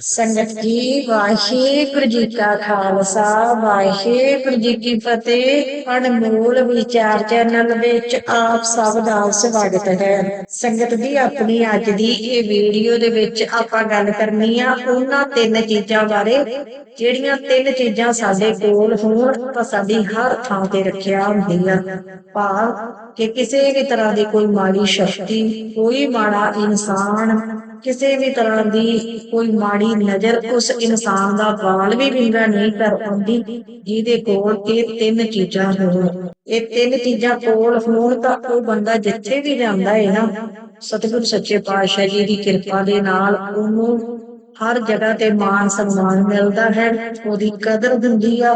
ਸੰਗਤ ਜੀ ਵਾਹਿਗੁਰੂ ਜੀ ਕਾ ਖਾਲਸਾ ਵਾਹਿਗੁਰੂ ਜੀ ਕੀ ਫਤਿਹ, ਅਨਮੋਲ ਵਿਚਾਰ ਚੈਨਲ ਵਿੱਚ ਆਪ ਸਭ ਦਾ ਸਵਾਗਤ ਹੈ। ਸੰਗਤ ਜੀ ਆਪਣੀ ਅੱਜ ਦੀ ਇਹ ਵੀਡੀਓ ਦੇ ਵਿੱਚ ਆਪਾਂ ਗੱਲ ਕਰਨੀ ਆ ਉਹਨਾਂ ਤਿੰਨ ਚੀਜ਼ਾਂ ਬਾਰੇ, ਜਿਹੜੀਆਂ ਤਿੰਨ ਚੀਜ਼ਾਂ ਸਾਡੇ ਕੋਲ ਹੋਣ, ਤਾਂ ਸਾਡੀ ਹਰ ਥਾਂ ਤੇ ਰੱਖਿਆ ਹੁੰਦੀਆਂ। ਭਾਵ ਕਿ ਕਿਸੇ ਵੀ ਤਰ੍ਹਾਂ ਦੀ ਕੋਈ ਮਾੜੀ ਸ਼ਕਤੀ, ਕੋਈ ਮਾੜਾ ਇਨਸਾਨ ਕਿਸੇ ਵੀ ਤਰ੍ਹਾਂ ਦੀ ਕੋਈ ਮਾੜੀ ਨਜ਼ਰ ਉਸ ਇਨਸਾਨ ਦਾ ਵਾਲ ਵੀ ਵਿੰਗਾ ਨਹੀਂ ਕਰ ਪਾਉਂਦੀ ਜਿਹਦੇ ਕੋਲ ਇਹ ਤਿੰਨ ਚੀਜ਼ਾਂ ਹੋਣ। ਇਹ ਤਿੰਨ ਚੀਜ਼ਾਂ ਕੋਲ ਹੋਣ ਤਾਂ ਉਹ ਬੰਦਾ ਜਿੱਥੇ ਵੀ ਜਾਂਦਾ ਹੈ ਨਾ, ਸਤਿਗੁਰ ਸੱਚੇ ਪਾਤਸ਼ਾਹ ਜੀ ਦੀ ਕਿਰਪਾ ਦੇ ਨਾਲ ਉਹਨੂੰ ਹਰ ਜਗ੍ਹਾ ਤੇ ਮਾਨ ਸਨਮਾਨ ਮਿਲਦਾ ਹੈ। ਉਹਦੀ ਕਦਰ ਹੁੰਦੀ ਆ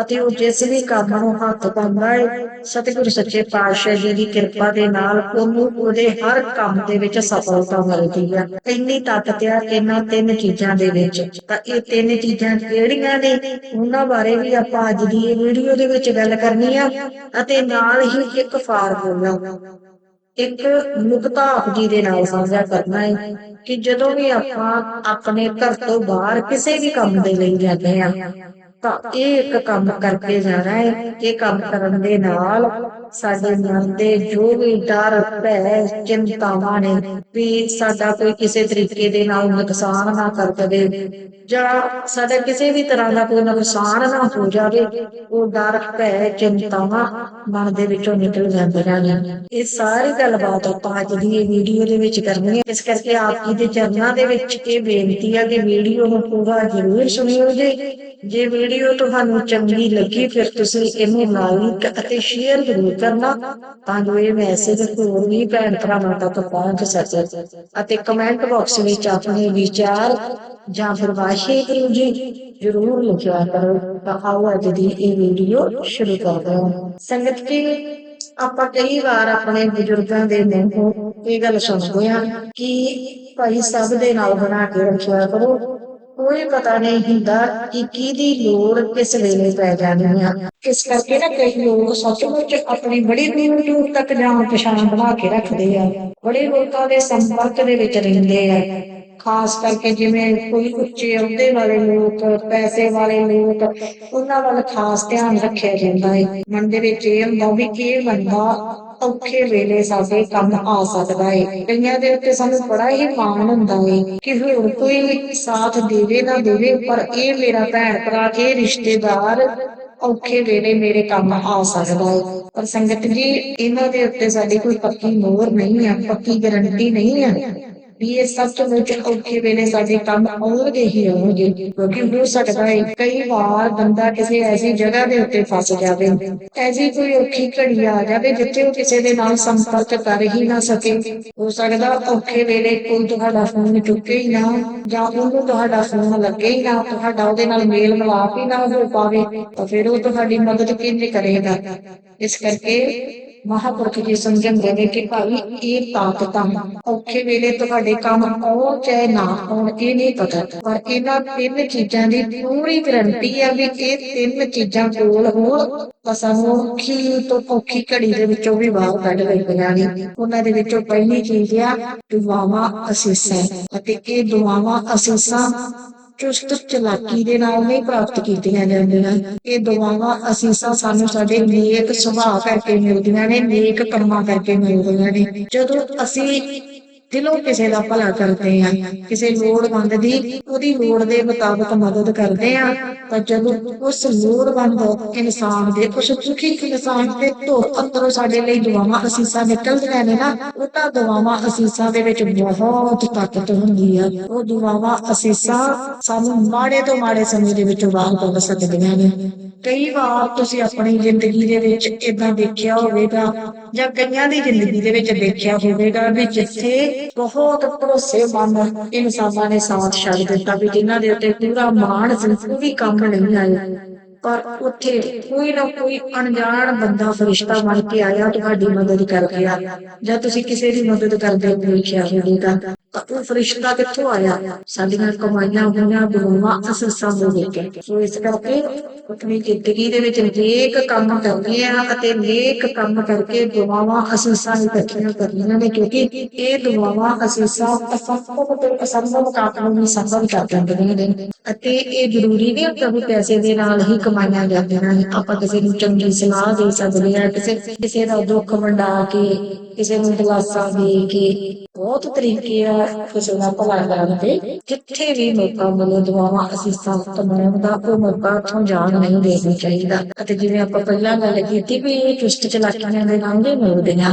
ਅਤੇ ਉਹ ਜਿਸ ਵੀ ਕੰਮ ਨੂੰ ਹੱਥ ਪਾਉਂਦਾ ਹੈ ਸਤਿਗੁਰ ਸੱਚੇ ਪਾਤਸ਼ਾਹ ਜੀ ਦੀ ਕਿਰਪਾ ਦੇ ਨਾਲ ਉਹਨੂੰ ਉਹਦੇ ਹਰ ਕੰਮ ਦੇ ਵਿੱਚ ਸਫਲਤਾ ਮਿਲਦੀ ਆ। ਇੰਨੀ ਤਾਕਤ ਆ ਇਹਨਾਂ ਤਿੰਨ ਚੀਜ਼ਾਂ ਦੇ ਵਿੱਚ। ਤਾਂ ਇਹ ਤਿੰਨ ਚੀਜ਼ਾਂ ਕਿਹੜੀਆਂ ਨੇ? ਉਹਨਾਂ ਬਾਰੇ ਵੀ ਆਪਾਂ ਅੱਜ ਦੀ ਇਹ ਵੀਡੀਓ ਦੇ ਵਿੱਚ ਗੱਲ ਕਰਨੀ ਆ ਅਤੇ ਨਾਲ ਹੀ ਇੱਕ ਫਾਰਮੂਲਾ। ਇੱਕ ਨੁਕਤਾ ਆਪ ਜੀ ਦੇ ਨਾਲ ਸਾਂਝਾ ਕਰਨਾ ਹੈ ਕਿ ਜਦੋਂ ਵੀ ਆਪਾਂ ਆਪਣੇ ਘਰ ਤੋਂ ਬਾਹਰ ਕਿਸੇ ਵੀ ਕੰਮ ਦੇ ਲਈ ਜਾਂਦੇ ਆ ਤਾਂ ਇਹ ਇੱਕ ਕੰਮ ਕਰਕੇ ਜਾਣਾ ਹੈ ਇਹ ਕੰਮ ਕਰਨ ਦੇ ਨਾਲ ਸਾਡੇ ਮਨ ਦੇ ਜੋ ਵੀ ਡਰ, ਭੈ, ਚਿੰਤਾਵਾਂ ਨੇ ਵੀ ਸਾਡਾ ਕੋਈ ਕਿਸੇ ਤਰੀਕੇ ਦੇ ਨਾਲ ਨੁਕਸਾਨ ਨਾ ਕਰ ਦੇਵੇ ਜਾਂ ਸਾਡਾ ਕਿਸੇ ਵੀ ਤਰ੍ਹਾਂ ਦਾ ਕੋਈ ਨੁਕਸਾਨ ਨਾ ਹੋ ਜਾਵੇ, ਉਹ ਡਰ, ਭੈ, ਚਿੰਤਾਵਾਂ ਮਨ ਦੇ ਵਿੱਚੋਂ ਨਿਕਲ ਜਾਂਦੀਆਂ ਨੇ। ਇਹ ਸਾਰੀ ਗੱਲਬਾਤ ਆਪਾਂ ਅੱਜ ਦੀ ਇਹ ਵੀਡੀਓ ਦੇ ਵਿੱਚ ਕਰਨੀ ਹੈ। ਇਸ ਕਰਕੇ ਆਪ ਜੀ ਦੇ ਚਰਨਾਂ ਦੇ ਵਿੱਚ ਇਹ ਬੇਨਤੀ ਹੈ ਕਿ ਵੀਡੀਓ ਨੂੰ ਪੂਰਾ ਜ਼ਰੂਰ ਸੁਣਿਓ ਜੀ। ਜੇ ਵੀਡੀਓ ਤੁਹਾਨੂੰ ਚੰਗੀ ਲੱਗੀ, ਫਿਰ ਤੁਸੀਂ ਇਹਨੂੰ ਲਾਈਕ ਅਤੇ ਸ਼ੇਅਰ ਜ਼ਰੂਰ ਕਰਨਾ, ਤਾਂ ਜੋ ਇਹ ਮੈਸੇਜ ਹੋਰ ਵੀ ਭੈਣ ਭਰਾਵਾਂ ਤੱਕ ਪਹੁੰਚ ਸਕੇ। ਅਤੇ ਕਮੈਂਟ ਬਾਕਸ ਵਿੱਚ ਆਪਣੇ ਵਿਚਾਰ ਜਾਂ ਫਿਰ ਵਾਹਿਗੁਰੂ ਜੀ ਜ਼ਰੂਰ ਲਿਖਿਆ ਕਰੋ। ਤਾਂ ਆਓ ਅੱਜ ਦੀ ਇਹ ਵੀਡੀਓ ਸ਼ੁਰੂ ਕਰਦੇ ਹਾਂ। ਸੰਗਤ ਜੀ, ਆਪਾਂ ਕਈ ਵਾਰ ਆਪਣੇ ਬਜ਼ੁਰਗਾਂ ਦੇ ਮੂੰਹੋਂ ਇਹ ਗੱਲ ਸੁਣਦੇ ਹਾਂ ਕਿ ਭਾਈ ਸਭ ਦੇ ਨਾਲ ਬਣਾ ਕੇ ਰੱਖਿਆ ਕਰੋ। ਕੋਈ ਪਤਾ ਨਹੀਂ ਹੁੰਦਾ ਕਿ ਕਿਹਦੀ ਲੋੜ ਕਿਸ ਵੇਲੇ ਪੈ ਜਾਣੀ ਆ। ਇਸ ਕਰਕੇ ਨਾ ਕਈ ਲੋਕ ਸੱਚਮੁੱਚ ਆਪਣੀ ਬੜੀ ਦੂਰ ਦੂਰ ਤੱਕ ਜਾਣ ਪਛਾਣ ਬਣਾ ਕੇ ਰੱਖਦੇ ਆ। ਬੜੇ ਲੋਕਾਂ ਦੇ ਸੰਪਰਕ ਦੇ ਵਿੱਚ ਰਹਿੰਦੇ ਆ। ਖਾਸ ਕਰਕੇ ਜਿਵੇਂ ਕੋਈ ਉੱਚੇ ਅਹੁਦੇ ਵਾਲੇ ਲੋਕ, ਪੈਸੇ ਵਾਲੇ ਲੋਕ, ਉਹਨਾਂ ਵੱਲ ਖਾਸ ਧਿਆਨ ਰੱਖਿਆ ਜਾਂਦਾ ਹੈ ਮਨ ਦੇ ਵਿੱਚ ਇਹ ਹੁੰਦਾ ਵੀ ਇਹ ਬੰਦਾ ਔਖੇ ਵੇਲੇ ਸਾਡੇ ਕੰਮ ਆ ਸਕਦਾ ਹੈ ਕਈਆਂ ਦੇ ਉੱਤੇ ਸਾਨੂੰ ਬੜਾ ਹੀ ਮਾਣ ਹੁੰਦਾ ਹੈ ਕਿ ਹੋਰ ਕੋਈ ਸਾਥ ਦੇਵੇ ਨਾ ਦੇਵੇ, ਪਰ ਇਹ ਮੇਰਾ ਭੈਣ ਭਰਾ ਇਹ ਰਿਸ਼ਤੇਦਾਰ ਔਖੇ ਵੇਲੇ ਮੇਰੇ ਕੰਮ ਆ ਸਕਦਾ ਹੈ ਪਰ ਸੰਗਤ ਜੀ, ਇਹਨਾਂ ਦੇ ਉੱਤੇ ਸਾਡੀ ਕੋਈ ਪੱਕੀ ਮੋਹਰ ਨਹੀਂ ਆ, ਪੱਕੀ ਗਾਰੰਟੀ ਨਹੀਂ ਆ। ਵੀ ਇਹ ਸੱਚਮੁੱਚ ਔਖੇ ਵੇਲੇ ਸਾਡੇ ਕੰਮ ਆਉਣਗੇ ਹੀ ਆਉਣਗੇ, ਕਿਉਂਕਿ ਹੋ ਸਕਦਾ ਹੈ ਕਈ ਵਾਰ ਬੰਦਾ ਕਿਸੇ ਐਸੀ ਜਗ੍ਹਾ ਦੇ ਉੱਤੇ ਫਸ ਜਾਵੇ, ਐਸੀ ਕੋਈ ਔਖੀ ਘੜੀ ਆ ਜਾਵੇ ਜਿੱਥੇ ਉਹ ਕਿਸੇ ਦੇ ਨਾਲ ਸੰਪਰਕ ਕਰ ਹੀ ਨਾ ਸਕੇ। ਹੋ ਸਕਦਾ ਔਖੇ ਵੇਲੇ ਕੋਈ ਤੁਹਾਡਾ ਫੋਨ ਚੁੱਕੇ ਹੀ ਨਾ, ਜਾਂ ਉਹਨੂੰ ਤੁਹਾਡਾ ਫੋਨ ਲੱਗੇ ਹੀ ਨਾ, ਤੁਹਾਡਾ ਉਹਦੇ ਨਾਲ ਮੇਲ ਮਿਲਾਪ ਹੀ ਨਾ ਹੋ ਪਾਵੇ, ਤਾਂ ਫਿਰ ਉਹ ਤੁਹਾਡੀ ਮਦਦ ਕਿਵੇਂ ਕਰੇਗਾ? ਇਸ ਕਰਕੇ ਮਹਾਪੁਰਖ ਜੀ ਸਮਝਾਉਂਦੇ ਨੇ ਕਿ ਭਾਈ, ਇਹ ਤਾਕਤਾਂ ਔਖੇ ਵੇਲੇ ਤੁਹਾਡੇ ਕੰਮ ਆਉਣ ਚਾਹੇ ਨਾ ਆਉਣ, ਇਹ ਨਹੀਂ ਪਤਾ। ਪਰ ਇਹਨਾਂ ਤਿੰਨ ਚੀਜ਼ਾਂ ਦੀ ਪੂਰੀ ਗਰੰਟੀ ਆ ਵੀ ਇਹ ਤਿੰਨ ਚੀਜ਼ਾਂ ਕੋਲ ਹੋਣ ਤਾਂ ਸਾਨੂੰ ਔਖੀ ਤੋਂ ਔਖੀ ਘੜੀ ਦੇ ਵਿੱਚੋਂ ਵੀ ਬਾਹਰ ਕੱਢ ਲੈਂਦੀਆਂ ਨੇ। ਉਹਨਾਂ ਦੇ ਵਿੱਚੋਂ ਪਹਿਲੀ ਚੀਜ਼ ਆ, ਦੁਆਵਾਂ ਅਸੀਸਾਂ। ਅਤੇ ਇਹ ਦੁਆਵਾਂ ਅਸੀਸਾਂ ਚੁਸਤ ਚਲਾਕੀ ਦੇ ਨਾਲ ਨਹੀਂ ਪ੍ਰਾਪਤ ਕੀਤੀਆਂ ਜਾਂਦੀਆਂ। ਇਹ ਦੁਆਵਾਂ ਅਸੀਸਾਂ ਸਾਨੂੰ ਸਾਡੇ ਨੇਕ ਸੁਭਾਅ ਕਰਕੇ ਮਿਲਦੀਆਂ ਨੇ, ਨੇਕ ਕੰਮਾਂ ਕਰਕੇ ਮਿਲਦੀਆਂ ਨੇ। ਜਦੋਂ ਅਸੀਂ ਦਿਲੋਂ ਕਿਸੇ ਦਾ ਭਲਾ ਕਰਦੇ ਆ ਕਿਸੇ ਲੋੜਵੰਦ ਦੀ, ਉਹਦੀ ਲੋੜ ਦੇ ਮੁਤਾਬਕ ਮਦਦ ਕਰਦੇ ਆ ਤਾਂ ਜਦੋਂ ਉਸ ਲੋੜਵੰਦ ਇਨਸਾਨ ਦੇ, ਉਸ ਦੁਖੀ ਇਨਸਾਨ ਦੇ ਤੋਂ ਅੰਦਰੋਂ ਸਾਡੇ ਲਈ ਦੁਆਵਾਂ ਅਸੀਸਾਂ ਨਿਕਲਦੀਆਂ ਨੇ ਨਾ, ਉਹ ਤਾਂ ਦੁਆਵਾਂ ਅਸੀਸਾਂ ਦੇ ਵਿੱਚ ਬਹੁਤ ਤਾਕਤ ਹੁੰਦੀ ਆ। ਉਹ ਦੁਆਵਾਂ ਅਸੀਸਾਂ ਸਾਨੂੰ ਮਾੜੇ ਤੋਂ ਮਾੜੇ ਸਮੇਂ ਦੇ ਵਿੱਚ ਬਾਹਰ ਕੱਢ ਸਕਦੀਆਂ ਨੇ। ਕਈ ਵਾਰ ਤੁਸੀਂ ਆਪਣੀ ਜ਼ਿੰਦਗੀ ਦੇ ਵਿੱਚ ਇਦਾਂ ਦੇਖਿਆ ਹੋਵੇਗਾ ਜਾਂ ਕਈਆਂ ਦੀ ਜ਼ਿੰਦਗੀ ਦੇ ਵਿੱਚ ਦੇਖਿਆ ਹੋਵੇਗਾ ਵੀ ਜਿੱਥੇ ਬਹੁਤ ਭਰੋਸੇਮੰਦ ਇਨਸਾਨਾਂ ਨੇ ਸਾਥ ਛੱਡ ਦਿੱਤਾ ਵੀ ਜਿਨ੍ਹਾਂ ਦੇ ਉੱਤੇ ਪੂਰਾ ਮਾਣ ਸੀ, ਉਹ ਵੀ ਕੰਮ ਨਹੀਂ ਆਇਆ ਪਰ ਉੱਥੇ ਕੋਈ ਨਾ ਕੋਈ ਅਣਜਾਣ ਬੰਦਾ ਫਰਿਸ਼ਤਾ ਬਣ ਕੇ ਆਇਆ, ਤੁਹਾਡੀ ਮਦਦ ਕਰ ਗਿਆ ਜਾਂ ਤੁਸੀਂ ਕਿਸੇ ਦੀ ਮਦਦ ਕਰਦੇ ਹੋ ਵੇਖਿਆ ਹੋਵੇਗਾ। ਤਾਂ ਉਹ ਫਰਿਸ਼ਤਾ ਕਿੱਥੋਂ ਆਇਆ? ਸਾਡੀਆਂ ਕਮਾਈਆਂ ਹੋਈਆਂ ਦੁਆਵਾਂ ਅਸੀਸਾਂ ਦੇ ਵਿੱਚ ਸੋ ਇਸ ਕਰਕੇ ਆਪਣੀ ਜ਼ਿੰਦਗੀ ਦੇ ਵਿੱਚ ਨੇਕ ਕੰਮ ਕਰਨੇ ਆ ਅਤੇ ਨੇਕ ਕੰਮ ਕਰਕੇ ਦੁਆਵਾਂ ਅਸੀਸਾਂ ਇਕੱਠੀਆਂ ਕਰਨੀਆਂ ਨੇ, ਕਿਉਂਕਿ ਇਹ ਦੁਆਵਾਂ ਅਸੀਸਾਂ ਅਸੰਭਵ ਤੇ ਅਸੰਭਵ ਕੰਮ ਨੂੰ ਸੰਭਵ ਕਰ ਦਿੰਦੀਆਂ ਨੇ। ਅਤੇ ਇਹ ਜ਼ਰੂਰੀ ਨਹੀਂ ਹੁੰਦਾ ਵੀ ਪੈਸੇ ਦੇ ਨਾਲ ਹੀ ਕਮਾਈਆਂ ਜਾਂਦੀਆਂ ਨੇ। ਆਪਾਂ ਕਿਸੇ ਨੂੰ ਚੰਗੀ ਸਲਾਹ ਦੇ ਸਕਦੇ ਹਾਂ, ਕਿਸੇ ਕਿਸੇ ਦਾ ਦੁੱਖ ਵੰਡਾ ਕੇ, ਕਿਸੇ ਨੂੰ ਦਿਲਾਸਾ ਦੇ ਕੇ। ਬਹੁਤ ਤਰੀਕੇ ਆ ਕਿਸੇ ਦਾ ਭਲਾ ਕਰਨ ਦੇ ਜਿੱਥੇ ਵੀ ਮੌਕਾ ਮਿਲੇ ਦੁਆਵਾਂ ਅਸੀਸਾਂ ਕਮਾਉਣ ਦਾ ਉਹ ਮੌਕਾ ਤੋਂ ਜਾਣ ਨਹੀਂ ਦੇਣਾ ਚਾਹੀਦਾ। ਅਤੇ ਜਿਵੇਂ ਆਪਾਂ ਪਹਿਲਾਂ ਗੱਲ ਕੀਤੀ ਵੀ ਇਹ ਚੁਸਤ ਚਲਾਕੀਆਂ ਦੇ ਨਾਲ ਨਹੀਂ ਮਿਲਦੀਆਂ।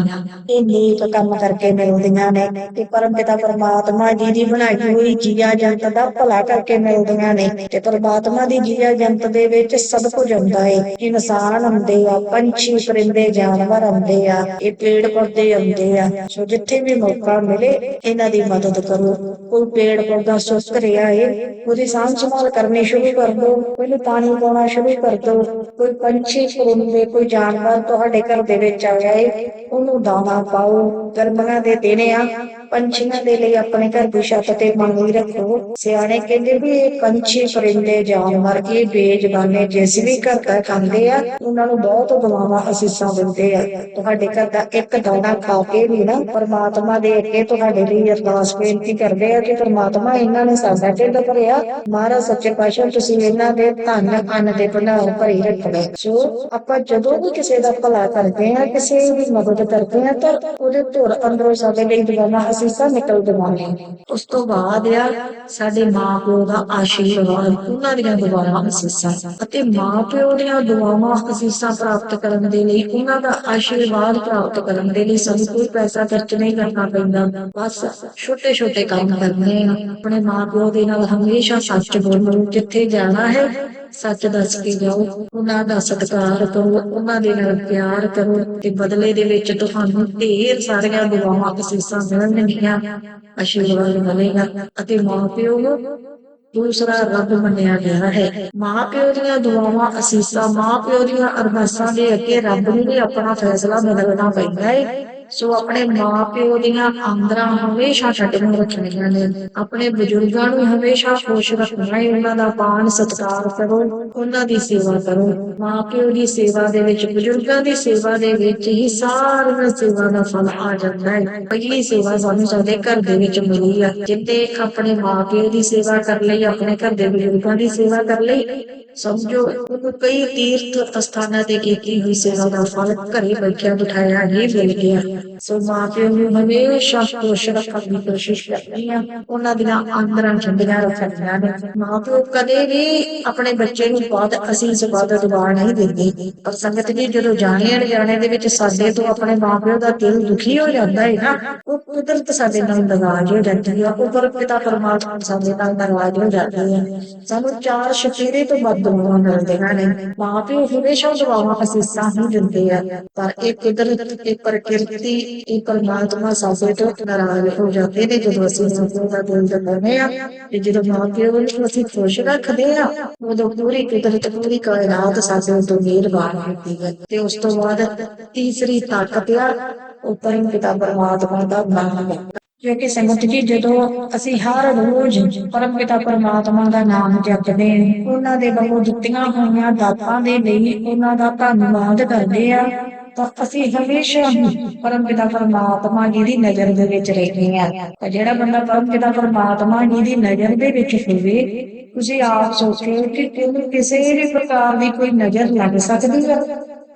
ਇਹ ਨੇਕ ਕੰਮ ਕਰਕੇ ਮਿਲਦੀਆਂ ਨੇ ਤੇ ਪਰਮਪਿਤਾ ਪਰਮਾਤਮਾ ਜੀ ਦੀ ਬਣਾਈ ਹੋਈ ਜੀਆ ਜੰਤ ਦਾ ਭਲਾ ਕਰਕੇ ਮਿਲਦੀਆਂ ਨੇ ਤੇ ਪਰਮਾਤਮਾ ਦੀ ਜੀਆ ਜੰਤ ਦੇ ਵਿੱਚ ਸਭ ਕੁਝ ਆਉਂਦਾ ਏ। ਇਨਸਾਨ ਆਉਂਦੇ ਆ, ਪੰਛੀ ਪਰਿੰਦੇ, ਜਾਨਵਰ ਆਉਂਦੇ ਆ, ਇਹ ਪੇੜ ਪੌਦੇ ਆਉਂਦੇ ਆ। ਸੋ ਜਿੱਥੇ ਵੀ ਮੌਕਾ ਮਿਲੇ ਇਹਨਾਂ ਦੀ ਮਦਦ ਕਰੋ। ਕੋਈ ਪੇੜ ਪੌਦਾ ਸੁੱਕ ਰਿਹਾ ਹੈ ਉਹਦੀ ਸਾਂਭ ਸੰਭਾਲ ਕਰਨੀ ਸ਼ੁਰੂ ਕਰ ਦਿਓ ਉਹਨੂੰ ਪਾਣੀ ਪਾਉਣਾ ਸ਼ੁਰੂ ਕਰ ਦਿਓ ਕੋਈ ਪੰਛੀ ਪਰਿੰਦੇ ਕੋਈ ਜਾਨਵਰ ਤੁਹਾਡੇ ਘਰ ਦੇ ਵਿੱਚ ਆ ਜਾਏ, ਉਹਨੂੰ ਦਾਣਾ ਪਾਓ। ਗਰਮੀਆਂ ਦੇ ਦਿਨ ਆ, ਪੰਛੀਆਂ ਦੇ ਲਈ ਆਪਣੇ ਘਰ ਦੀ ਛੱਤ ਤੇ ਪਾਣੀ ਰੱਖੋ। ਸਿਆਣੇ ਕਹਿੰਦੇ ਵੀ ਇਹ ਪੰਛੀ ਪਰਿੰਦੇ, ਜਾਨਵਰ, ਇਹ ਬੇਜ਼ਬਾਨੇ ਜਿਸ ਵੀ ਘਰ ਦਾ ਖਾਂਦੇ ਆ, ਉਹਨਾਂ ਨੂੰ ਬਹੁਤ ਦੁਆਵਾਂ ਅਸੀਸਾਂ ਦਿੰਦੇ ਆ। ਤੁਹਾਡੇ ਘਰ ਦਾ ਇੱਕ ਦਾਣਾ ਖਾ ਕੇ ਵੀ ਨਾ ਪਰਮਾਤਮਾ ਦੇ ਅੱਗੇ ਤੁਹਾਡੇ ਲਈ ਅਰਦਾਸ ਬੇਨਤੀ ਕਰਦੇ ਆ ਕਿ ਪ੍ਰਮਾਤਮਾ ਇਹਨਾਂ ਨੇ ਸਾਡਾ ਢਿੱਡ ਭਰਿਆ। ਮਹਾਰਾਜ, ਸੱਚੇ ਪਾਤਸ਼ਾਹ, ਤੁਸੀਂ ਇਹਨਾਂ ਦੇ ਧਨ, ਅੰਨ ਦੇ ਭੰਡਾਰ ਭਰੀ ਰੱਖਣੇ ਸੋ ਆਪਾਂ ਜਦੋਂ ਵੀ ਕਿਸੇ ਦਾ ਭਲਾ ਕਰਦੇ ਆ ਕਿਸੇ ਦੀ ਮਦਦ ਕਰਦੇ ਆ ਤਾਂ ਉਹਦੇ ਧੁਰ ਅੰਦਰੋਂ ਸਾਡੇ ਲਈ ਦੁਆਵਾਂ ਅਸੀਸਾਂ ਨਿਕਲਦੀਆਂ ਨੇ। ਉਸ ਤੋਂ ਬਾਅਦ ਆ ਸਾਡੇ ਮਾਪਿਓ ਦਾ ਆਸ਼ੀਰਵਾਦ, ਉਹਨਾਂ ਦੀਆਂ ਦੁਆਵਾਂ ਅਸੀਸਾਂ ਅਤੇ ਮਾਪਿਓ ਦੀਆਂ ਦੁਆਵਾਂ ਅਸੀਸਾਂ ਪ੍ਰਾਪਤ ਕਰਨ ਦੇ ਲਈ ਉਹਨਾਂ ਦਾ ਆਸ਼ੀਰਵਾਦ ਪ੍ਰਾਪਤ ਕਰਨ ਦੇ ਲਈ ਸਾਨੂੰ ਕੋਈ ਪੈਸਾ ਖਰਚ ਨਹੀਂ ਕਰਨਾ ਪੈਂਦਾ। ਬਸ ਛੋਟੇ ਛੋਟੇ ਕੰਮ ਕਰਨੇ ਆ। ਆਪਣੇ ਮਾਪਿਓ ਦੇ ਨਾਲ ਹਮੇਸ਼ਾ ਸੱਚ ਬੋਲੋ ਜਿੱਥੇ ਜਾਣਾ ਹੈ ਸੱਚ ਦੱਸ ਕੇ ਜਾਓ। ਉਹਨਾਂ ਦਾ ਸਤਿਕਾਰ ਕਰੋ ਉਹਨਾਂ ਦੇ ਨਾਲ ਪਿਆਰ ਕਰੋ ਤੇ ਬਦਲੇ ਦੇ ਵਿੱਚ ਤੁਹਾਨੂੰ ਢੇਰ ਸਾਰੀਆਂ ਦੁਆਵਾਂ ਅਸੀਸਾਂ ਮਿਲਣਗੀਆਂ। ਆਸ਼ੀਰਵਾਦ ਮਿਲੇਗਾ ਅਤੇ ਮਾਪਿਓ ਨੂੰ ਦੂਸਰਾ ਰੱਬ ਮੰਨਿਆ ਗਿਆ ਹੈ। ਮਾਪਿਓ ਦੀਆਂ ਦੁਆਵਾਂ ਅਸੀਸਾਂ ਮਾਪਿਓ ਦੀਆਂ ਅਰਦਾਸਾਂ ਦੇ ਅੱਗੇ ਰੱਬ ਨੂੰ ਵੀ ਆਪਣਾ ਫੈਸਲਾ ਬਦਲਣਾ ਪੈਂਦਾ ਹੈ। ਸੋ ਆਪਣੇ ਮਾਪਿਓ ਦੀਆਂ ਆਂਦਰਾਂ ਹਮੇਸ਼ਾ ਛੱਡਣ ਰੱਖਣੀਆਂ ਨੇ। ਆਪਣੇ ਬਜ਼ੁਰਗਾਂ ਨੂੰ ਹਮੇਸ਼ਾ ਖੁਸ਼ ਰੱਖਣਾ ਹੈ ਉਹਨਾਂ ਦਾ ਮਾਣ ਸਤਿਕਾਰ ਕਰੋ, ਉਹਨਾਂ ਦੀ ਸੇਵਾ ਕਰੋ। ਮਾਪਿਓ ਦੀ ਸੇਵਾ ਦੇ ਵਿੱਚ, ਬਜ਼ੁਰਗਾਂ ਦੀ ਸੇਵਾ ਦੇ ਵਿੱਚ ਹੀ ਸਾਰੀਆਂ ਸੇਵਾ ਦਾ ਫਲ ਆ ਜਾਂਦਾ ਹੈ। ਪਹਿਲੀ ਸੇਵਾ ਸਾਨੂੰ ਸਾਡੇ ਘਰ ਦੇ ਵਿੱਚ ਮਿਲੀ ਆ ਜਿੱਤੇ ਆਪਣੇ ਮਾਪਿਓ ਦੀ ਸੇਵਾ ਕਰ ਲਈ, ਆਪਣੇ ਘਰ ਦੇ ਬਜ਼ੁਰਗਾਂ ਦੀ ਸੇਵਾ ਕਰ ਲਈ। ਸਮਝੋ, ਉਹਨੂੰ ਕਈ ਤੀਰਥ ਅਸਥਾਨਾਂ ਤੇ ਕੀਤੀ ਹੋਈ ਸੇਵਾ ਦਾ ਫਲ ਘਰੇ ਬੈਠਿਆ ਬਿਠਾਇਆ ਹੀ ਮਿਲ ਗਿਆ। ਸੋ ਮਾਂ ਪਿਓ ਨੂੰ ਹਮੇਸ਼ਾ ਖੁਸ਼ ਰੱਖਣ ਦੀ ਕੋਸ਼ਿਸ਼ ਕਰਨੀ ਆ ਉਹਨਾਂ ਦੀਆਂ ਆਂਦਰਾਂ ਠੰਡੀਆਂ ਰੱਖਣੀਆਂ ਨੇ। ਮਾਪਿਓ ਕਦੇ ਵੀ ਆਪਣੇ ਬੱਚੇ ਨੂੰ ਬਾਦ ਅਸੀਸ ਬਾਦ ਦਬਾ ਨਹੀਂ ਦਿੰਦੇ। ਪਰ ਸੰਗਤ ਜੀ ਜਦੋਂ ਜਾਣੇ ਅਣਜਾਣੇ ਦੇ ਵਿੱਚ ਸਾਡੇ ਤੋਂ ਆਪਣੇ ਮਾਪਿਓ ਦਾ ਦਿਲ ਦੁਖੀ ਹੋ ਜਾਂਦਾ ਹੈ ਨਾ, ਉਹ ਕੁਦਰਤ ਸਾਡੇ ਨਾਲ ਨਾਰਾਜ਼ ਹੋ ਜਾਂਦੀ ਆ। ਉਹ ਪਰ ਪਿਤਾ ਪਰਮਾਤਮਾ ਸਾਡੇ ਨਾਲ ਨਾਰਾਜ਼ ਹੋ ਜਾਂਦੇ ਆ। ਸਾਨੂੰ ਚਾਰ ਸ਼ਕੀਰੇ ਤੋਂ ਵੱਧ ਦੁਆਵਾਂ ਮਿਲਦੀਆਂ ਨੇ। ਮਾਂ ਪਿਓ ਹਮੇਸ਼ਾ ਦੁਆਵਾਂ ਅਸੀਸਾਂ ਹੀ ਦਿੰਦੇ ਆ। ਪਰ ਇਹ ਕੁਦਰਤ, ਇਹ ਪ੍ਰਕਿਰਤੀ ਇਹ ਪਰਮਾਤਮਾ ਸਾਡੇ ਤੋਂ ਨਾਰਾਜ਼ ਹੋ ਜਾਂਦੇ ਨੇ ਜਦੋਂ ਅਸੀਂ ਮਾਪਿਓ ਦਾ ਦਿਲ ਦਬਾਉਂਦੇ ਆ ਤੇ ਜਦੋਂ ਮਾਪਿਓ ਨੂੰ ਅਸੀਂ ਖੁਸ਼ ਰੱਖਦੇ ਆ ਉਦੋਂ ਪੂਰੀ ਕੁਦਰਤ, ਪੂਰੀ ਕਾਇਨਾਤ ਸਾਡੇ ਤੋਂ ਮਿਹਰਬਾਨ ਹੁੰਦੀ ਹੈ। ਤੇ ਉਸ ਤੋਂ ਬਾਅਦ ਤੀਸਰੀ ਤਾਕਤ ਆ, ਉਹ ਪਰਮ ਪਿਤਾ ਪਰਮਾਤਮਾ ਦਾ ਨਾਮ ਹੈ। ਕਿਉਂਕਿ ਸੰਗਤ ਜੀ, ਜਦੋਂ ਅਸੀਂ ਹਰ ਰੋਜ਼ ਪਰਮ ਪਿਤਾ ਪਰਮਾਤਮਾ ਦਾ ਨਾਮ ਜਪਦੇ ਉਹਨਾਂ ਦੇ ਵੱਲੋਂ ਦਿੱਤੀਆਂ ਹੋਈਆਂ ਦਾਤਾਂ ਦੇ ਲਈ ਉਹਨਾਂ ਦਾ ਧੰਨਵਾਦ ਕਰਦੇ ਆ ਤਾਂ ਅਸੀਂ ਹਮੇਸ਼ਾ ਹੀ ਪਰਮਾਤਮਾ ਜੀ ਦੀ ਨਜ਼ਰ ਦੇ ਵਿੱਚ ਰਹਿੰਦੇ ਆ ਤਾਂ ਜਿਹੜਾ ਬੰਦਾ ਪਰਮ ਪਰਮਾਤਮਾ ਜੀ ਦੀ ਨਜ਼ਰ ਦੇ ਵਿੱਚ ਹੋਵੇ, ਤੁਸੀਂ ਆਪ ਸੋਚੋ ਕਿ ਤੈਨੂੰ ਕਿਸੇ ਵੀ ਪ੍ਰਕਾਰ ਦੀ ਕੋਈ ਨਜ਼ਰ ਲੱਗ ਸਕਦੀ ਹੈ?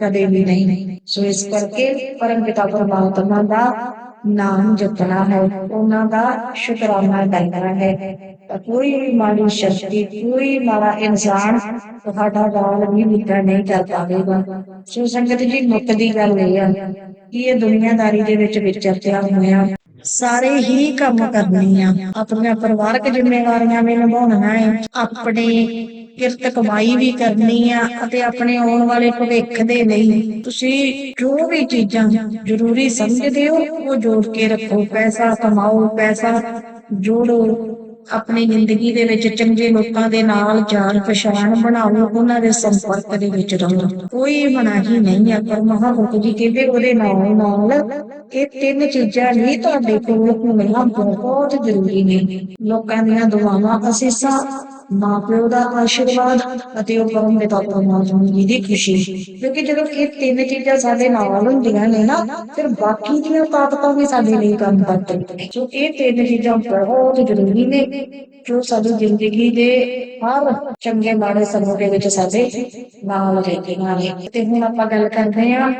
ਕਦੇ ਵੀ ਨਹੀਂ। ਸੋ ਇਸ ਕਰਕੇ ਪਰਮਪਿਤਾ ਪਰਮਾਤਮਾ ਦਾ ਨਾਮ ਜਪਣਾ ਹੈ। ਉਹਨਾਂ ਦਾ ਸ਼ੁਕਰਾਨਾ ਕਰਨਾ ਹੈ। ਤਾਂ ਕੋਈ ਵੀ ਮਾੜੀ ਸ਼ਕਤੀ, ਕੋਈ ਮਾੜਾ ਇਨਸਾਨ ਤੁਹਾਡਾ ਗਾਲ ਵੀ ਮਿੱਠਾ ਨਹੀਂ ਕਰ ਪਾਵੇਗਾ। ਸੋ ਸੰਗਤ ਜੀ ਮੁੱਕ ਦੀ ਗੱਲ ਇਹ ਆ ਕਿ ਇਹ ਦੁਨੀਆਦਾਰੀ ਦੇ ਵਿੱਚ ਵਿਚਰਤਿਆ ਹੋਇਆ ਸਾਰੇ ਹੀ ਕੰਮ ਕਰਨੇ ਆ। ਆਪਣੀਆਂ ਪਰਿਵਾਰਕ ਜ਼ਿੰਮੇਵਾਰੀਆਂ ਵੀ ਨਿਭਾਉਣੀਆਂ ਹੈ। ਆਪਣੀ ਕਿਰਤ ਕਮਾਈ ਵੀ ਕਰਨੀ ਆ ਅਤੇ ਆਪਣੇ ਆਉਣ ਵਾਲੇ ਭਵਿੱਖ ਦੇ ਲਈ ਤੁਸੀਂ ਜੋ ਵੀ ਚੀਜ਼ਾਂ ਜ਼ਰੂਰੀ ਸਮਝਦੇ ਹੋ, ਉਹ ਜੋੜ ਕੇ ਰੱਖੋ। ਪੈਸਾ ਕਮਾਓ, ਪੈਸਾ ਜੋੜੋ। ਆਪਣੀ ਜ਼ਿੰਦਗੀ ਦੇ ਵਿੱਚ ਚੰਗੇ ਲੋਕਾਂ ਦੇ ਨਾਲ ਜਾਣ ਪਛਾਣ ਬਣਾਓ, ਉਹਨਾਂ ਦੇ ਸੰਪਰਕ ਦੇ ਵਿੱਚ ਰਹੋ। ਕੋਈ ਮਨਾਹੀ ਨਹੀਂ ਹੈ ਪਰ ਮਹਾਂਪੁਰਖ ਜੀ ਕਹਿੰਦੇ ਉਹਦੇ ਨਾਲ ਨਾਲ ਇਹ ਤਿੰਨ ਚੀਜ਼ਾਂ ਵੀ ਤੁਹਾਡੇ ਕੋਲ ਹੋਣੀਆਂ ਬਹੁਤ ਜ਼ਰੂਰੀ ਨੇ। ਲੋਕਾਂ ਦੀਆਂ ਦੁਆਵਾਂ, ਅਸੀਸਾਂ ਮਾਂ ਪਿਓ ਦਾ ਆਸ਼ੀਰਵਾਦ ਅਤੇ ਉਹ ਪਰਮ ਪਿਤਾ ਪਰਮਾਤਮਾ ਜੀ ਦੀ ਖੁਸ਼ੀ। ਕਿਉਂਕਿ ਜਦੋਂ ਇਹ ਤਿੰਨ ਚੀਜ਼ਾਂ ਸਾਡੇ ਨਾਲ ਹੁੰਦੀਆਂ ਨੇ ਨਾ, ਫਿਰ ਬਾਕੀ ਦੀਆਂ ਤਾਕਤਾਂ ਵੀ ਸਾਡੇ ਲਈ ਕੰਮ ਕਰਦੀਆਂ ਨੇ। ਸੋ ਇਹ ਤਿੰਨ ਚੀਜ਼ਾਂ ਬਹੁਤ ਜ਼ਰੂਰੀ ਨੇ, ਜੋ ਸਾਡੀ ਜ਼ਿੰਦਗੀ ਦੇ ਹਰ ਚੰਗੇ ਮਾੜੇ ਸਮੇਂ ਦੇ ਵਿੱਚ ਸਾਡੇ ਨਾਲ ਰਹਿੰਦੀਆਂ ਨੇ। ਤੇ ਹੁਣ ਆਪਾਂ ਗੱਲ ਕਰਦੇ ਹਾਂ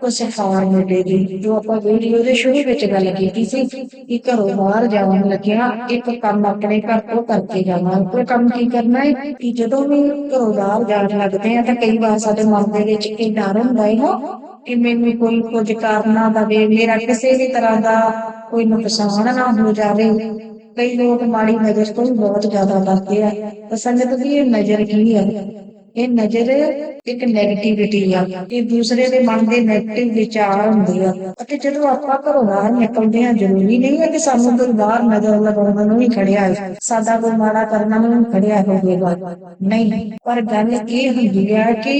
ਕੁਝ ਖਾਣ ਮੁੱਦੇ ਦੀ ਜੋ ਆਪਾਂ ਵੀਡੀਓ ਦੇ ਸ਼ੁਰੂ ਵਿੱਚ ਗੱਲ ਕੀਤੀ ਸੀ ਕਿ ਘਰੋਂ ਬਾਹਰ ਜਾਣ ਲੱਗਿਆ ਇੱਕ ਕੰਮ ਆਪਣੇ ਘਰ ਤੋਂ ਕਰਕੇ ਜਾਣਾ। ਉਹ ਕੰਮ ਕੀ ਕਰਨਾ ਹੈ? ਕਿ ਜਦੋਂ ਵੀ ਘਰੋਂ ਬਾਹਰ ਜਾਣ ਲੱਗਦੇ ਆ ਤਾਂ ਕਈ ਵਾਰ ਸਾਡੇ ਮਨ ਦੇ ਵਿੱਚ ਇਹ ਡਰ ਹੁੰਦਾ ਹੈ ਨਾ ਕਿ ਮੈਨੂੰ ਕੋਈ ਕੁਝ ਕਰਨਾ ਦਵੇ ਮੇਰਾ ਕਿਸੇ ਵੀ ਤਰ੍ਹਾਂ ਦਾ ਕੋਈ ਨੁਕਸਾਨ ਨਾ ਹੋ ਜਾਵੇ। ਕਈ ਲੋਕ ਮਾੜੀ ਨਜ਼ਰ ਤੋਂ ਬਹੁਤ ਜ਼ਿਆਦਾ ਡਰਦੇ ਆ। ਤਾਂ ਸੰਗਤ ਦੀ ਇਹ ਨਜ਼ਰ ਕੀ ਹੈ? ਇਹ ਨਜ਼ਰ ਇੱਕ ਨੈਗੇਟਿਵਿਟੀ ਆ, ਇਹ ਦੂਸਰੇ ਦੇ ਮਨ ਦੇ ਨੈਗੇਟਿਵ ਵਿਚਾਰ ਹੁੰਦੇ ਆ। ਅਤੇ ਜਦੋਂ ਆਪਾਂ ਘਰੋਂ ਬਾਹਰ ਨਿਕਲਦੇ ਆ ਜ਼ਰੂਰੀ ਨਹੀਂ ਹੈ ਕਿ ਸਾਨੂੰ ਕੋਈ ਬਾਹਰ ਨਜ਼ਰ ਲਗਾਉਣ ਨੂੰ ਹੀ ਖੜਿਆ ਹੈ ਸਾਡਾ ਕੋਈ ਮਾੜਾ ਕਰਨਾ ਨੂੰ ਖੜਿਆ ਹੋਵੇਗਾ। ਨਹੀਂ, ਪਰ ਗੱਲ ਇਹ ਹੁੰਦੀ ਹੈ ਕਿ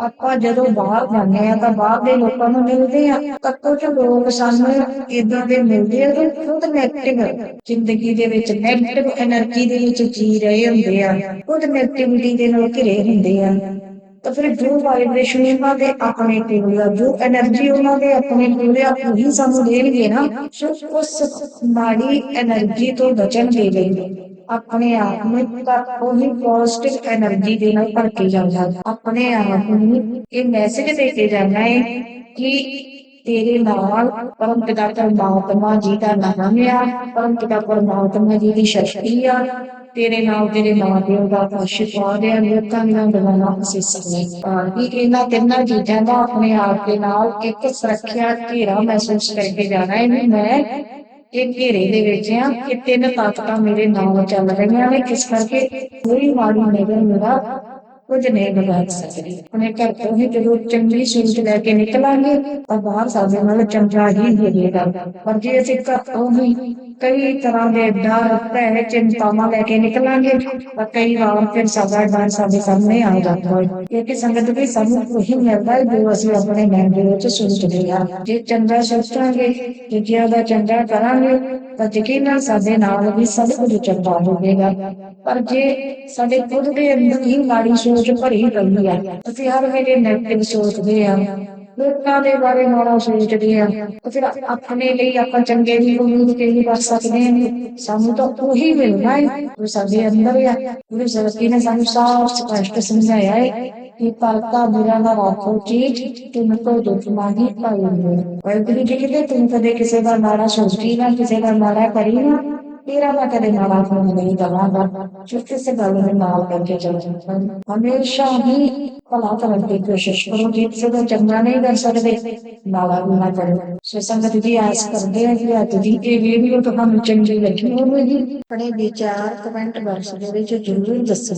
ਆਪਾਂ ਜਦੋਂ ਬਾਹਰ ਜਾਂਦੇ ਆ ਤਾਂ ਬਾਹਰ ਦੇ ਲੋਕਾਂ ਨੂੰ ਮਿਲਦੇ ਆ ਤਾਂ ਕੁਝ ਲੋਕ ਸਾਨੂੰ ਇਦਾਂ ਦੇ ਮਿਲਦੇ ਆ ਜੋ ਖੁਦ ਨੈਗੇਟਿਵ ਜ਼ਿੰਦਗੀ ਦੇ ਵਿੱਚ ਨੈਗੇਟਿਵ એનર્ਜੀ ਦੇ ਵਿੱਚ ਜੀ ਰਹੇ ਹੁੰਦੇ ਆ। ਖੁਦ ਨੈਗੇਟਿਵਿਟੀ ਦੇ ਨਾਲ ਘਿਰੇ ਹੁੰਦੇ ਆ। ਤਾਂ ਫਿਰ ਜੋ ਵਾਈਬ੍ਰੇਸ਼ਨ ਉਹਨਾਂ ਦੇ ਆਪਣੇ ਕੋਲ ਆ, ਜੋ એનર્ਜੀ ਉਹਨਾਂ ਦੇ ਆਪਣੇ ਕੋਲ ਆ, ਉਹੀ ਸਾਨੂੰ ਦੇਣਗੇ ਨਾ। ਸੋ ਉਸ ਮਾੜੀ એનર્ਜੀ ਤੋਂ ਬਚਣ ਦੇ ਲਈ। ਆਪਣੇ ਆਪ ਨੂੰ ਤਾਂ ਉਹੀ ਪੋਜ਼ਿਟਿਵ એનર્ਜੀ ਦੇ ਨਾਲ ਭਰ ਕੇ ਜਾਂਦਾ। ਆਪਣੇ ਆਪ ਨੂੰ ਇਹ ਮੈਸੇਜ ਦੇ ਕੇ ਜਾਂਦਾ ਹੈ ਕਿ ਤੇਰੇ ਨਾਲ ਪਰਮ ਪਿਤਾ ਪਰਮਾਤਮਾ ਜੀ ਦਾ ਨਾਮ ਆ, ਪਰਮ ਪਿਤਾ ਪਰਮਾਤਮਾ ਜੀ ਦੀ ਸ਼ਕਤੀ ਆ। ਤੇਰੇ ਨਾਲ ਤੇਰੇ ਮਾਂ ਪਿਓ ਦਾ ਆਸ਼ੀਰਵਾਦ ਹੈ ਲੋਕਾਂ ਦੀਆਂ ਗੱਲਾਂ ਨਾਲ ਅਸੀਂ ਸਮਝੇ ਵੀ ਇਹਨਾਂ ਤਿੰਨਾਂ ਚੀਜ਼ਾਂ ਦਾ ਆਪਣੇ ਆਪ ਦੇ ਨਾਲ ਇੱਕ ਸੁਰੱਖਿਆ ਘੇਰਾ ਮਹਿਸੂਸ ਕਰਕੇ ਜਾਣਾ ਹੈ ਮੈਂ ਇਹ ਘੇਰੇ ਦੇ ਵਿੱਚ ਆ ਕਿ ਤਿੰਨ ਤਾਕਤਾਂ ਮੇਰੇ ਨਾਲ ਚੱਲ ਰਹੀਆਂ ਨੇ ਕਿਸ ਕਰਕੇ ਕੋਈ ਮਾੜੀ ਨਜ਼ਰ ਮੇਰਾ ਕੁਝ ਨਹੀਂ ਬਗਾ ਸਕਦੀ। ਆਪਣੇ ਘਰ ਤੋਂ ਹੀ ਜਦੋਂ ਚੰਗੀ ਸੋਚ ਲੈ ਕੇ ਨਿਕਲਾਂਗੇ, ਤਾਂ ਬਾਹਰ ਸਾਡੇ ਨਾਲ ਚੰਗਾ ਹੀ ਹੋਵੇਗਾ। ਪਰ ਜੇ ਅਸੀਂ ਘਰ ਤੋਂ ਹੀ ਕਈ ਤਰ੍ਹਾਂ ਦੇ ਡਰ ਭੈ ਚਿੰਤਾਵਾਂ ਲੈ ਕੇ ਨਿਕਲਾਂਗੇ, ਤਾਂ ਕਈ ਵਾਰ ਫਿਰ ਸਾਡਾ ਡਰ ਸਾਡੇ ਸਾਹਮਣੇ ਆ ਜਾਂਦਾ ਹੈ। ਕਿਉਂਕਿ ਸੰਗਤ ਵੀ ਸਾਨੂੰ ਉਹੀ ਮਿਲਦਾ ਹੈ ਜੋ ਅਸੀਂ ਆਪਣੇ ਮਨ ਦੇ ਵਿੱਚ ਸੋਚਦੇ ਹਾਂ। ਜੇ ਚੰਗਾ ਸੋਚਾਂਗੇ, ਦੂਜਿਆਂ ਦਾ ਚੰਗਾ ਕਰਾਂਗੇ ਤਾਂ ਯਕੀਨਨ ਸਾਡੇ ਨਾਲ ਵੀ ਸਭ ਕੁਝ ਚੰਗਾ ਹੋਵੇਗਾ। ਪਰ ਜੇ ਸਾਡੇ ਖੁਦ ਦੇ ਅੰਦਰ ਹੀ ਮਾੜੀ ਸੋਚ ਭਰੀ ਪਈ ਹੈ ਅਸੀਂ ਹਰ ਵੇਲੇ ਨੈਗੇਟਿਵ ਸੋਚਦੇ ਹਾਂ ਲੋਕਾਂ ਦੇ ਬਾਰੇ ਮਾੜਾ ਸੋਚਦੇ ਆ ਫਿਰ ਆਪਣੇ ਲਈ ਆਪਾਂ ਚੰਗੇ ਦੀ ਉਮੀਦ ਕਿਵੇਂ ਕਰ ਸਕਦੇ ਹਾਂ। ਸਾਨੂੰ ਤਾਂ ਉਹੀ ਮਿਲਣਾ ਹੈ ਜੋ ਸਾਡੇ ਅੰਦਰ ਆ। ਗੁਰੂ ਸਰਸਤੀ ਨੇ ਸਾਨੂੰ ਸਾਫ਼ ਸਪਸ਼ਟ ਸਮਝਾਇਆ ਹੈ ਕਿ ਪਰਤਾ ਬੁਰਾ ਨਾ ਰੱਖੋ ਚੀਜ਼ ਤੁਮ ਕੋ ਦੁੱਖ ਮਾਗੀ ਜੀ ਕਹਿੰਦੇ ਤੁਮ ਕਦੇ ਕਿਸੇ ਦਾ ਮਾੜਾ ਸੋਚੀ ਨਾ, ਕਿਸੇ ਦਾ ਮਾੜਾ ਕਰੀ ਨਾ, ਤੇਰਾ ਮੈਂ ਕਦੇ ਮਾੜਾ ਹੋਣ ਨਹੀਂ ਦਵਾਂਗਾ। ਚੁੱਪ ਸੇ ਗੱਲ ਦੇ ਨਾਲ ਕਰਕੇ ਚੱਲਣਾ ਹਮੇਸ਼ਾ ਹੀ ਭਲਾ ਕਰਨ ਦੀ ਕੋਸ਼ਿਸ਼ ਕਰੋ, ਜੇ ਕਿਸੇ ਦਾ ਚੰਗਾ ਨਹੀਂ ਕਰ ਸਕਦੇ, ਮਾੜਾ ਵੀ ਨਾ ਕਰੋ। ਸੋ ਸੰਗਤ ਜੀ ਆਸ ਕਰਦੇ ਹਾਂ ਕਿ ਅੱਜ ਦੀ ਇਹ ਵੀਡੀਓ ਤੁਹਾਨੂੰ ਚੰਗੀ ਲੱਗੀ ਹੋਵੇਗੀ। ਆਪਣੇ ਵਿਚਾਰ ਕਮੈਂਟ ਬਾਕਸ ਦੇ ਵਿੱਚ ਜ਼ਰੂਰ ਦੱਸੋ।